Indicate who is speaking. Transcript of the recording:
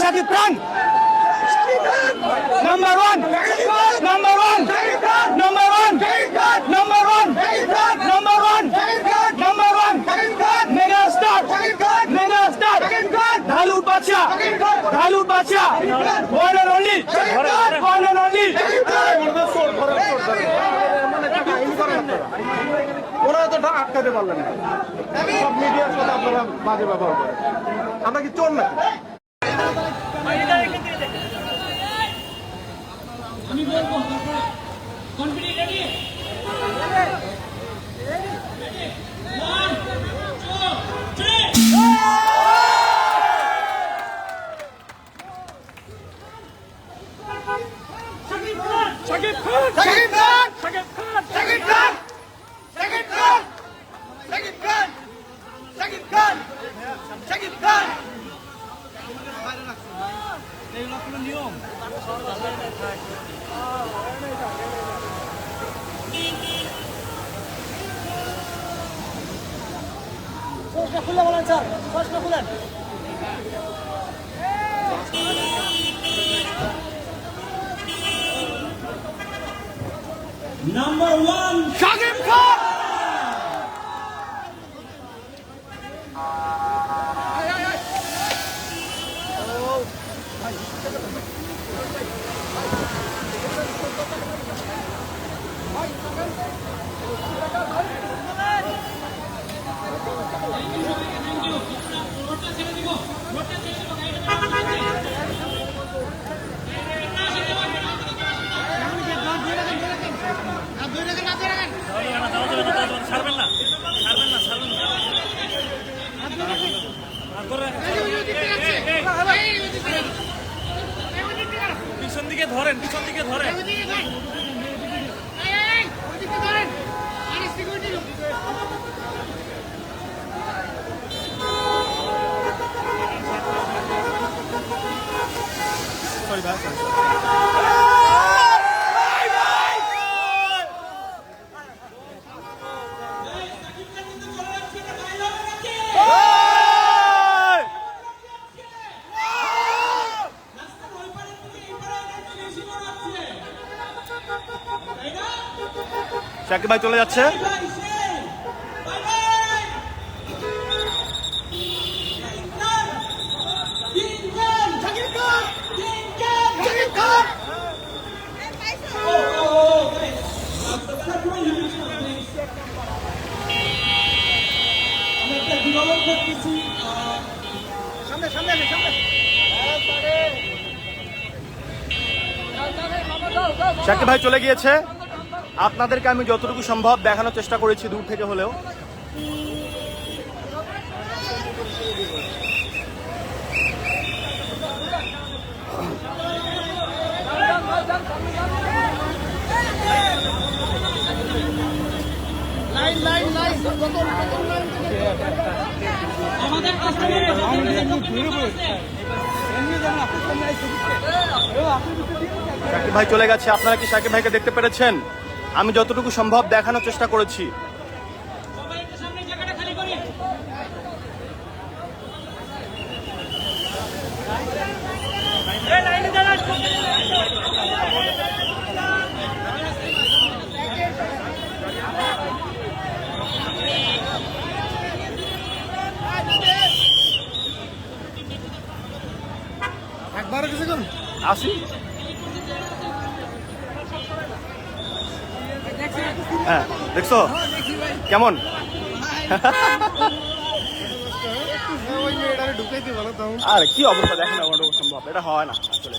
Speaker 1: সাথী প্রাণ। Number one number one number one
Speaker 2: আটকাতে পারলেন না। সব মিডিয়ার সাথে আপনারা বাজে ব্যবহার করেন। আমরা কি চোর নাকি?
Speaker 1: সাকিব খান সাকিব খান খান শাকিব খান। এগুলো কোনো নিয়ম সসটা খুলে
Speaker 3: বলেন স্যার।
Speaker 1: সসটা খুলেন।
Speaker 3: নাম্বার ওয়ান ধরেন পিছন দিকে ধরেন।
Speaker 2: শাকিব ভাই চলে যাচ্ছে। সামনে শাকিব ভাই চলে গিয়েছে। আপনাদেরকে আমি যতটুকু সম্ভব দেখানোর চেষ্টা করেছি দূর থেকে হলেও। সাকিব ভাই চলে গেছে। আপনারা কি সাকিব ভাইকে দেখতে পেরেছেন? আমি যতটুকু সম্ভব দেখানোর চেষ্টা করেছি।
Speaker 1: করুন
Speaker 2: আসি? হ্যাঁ দেখছ? কেমন? আর কি অবস্থা? দেখেন আমার সম্ভব এটা হয় না আসলে।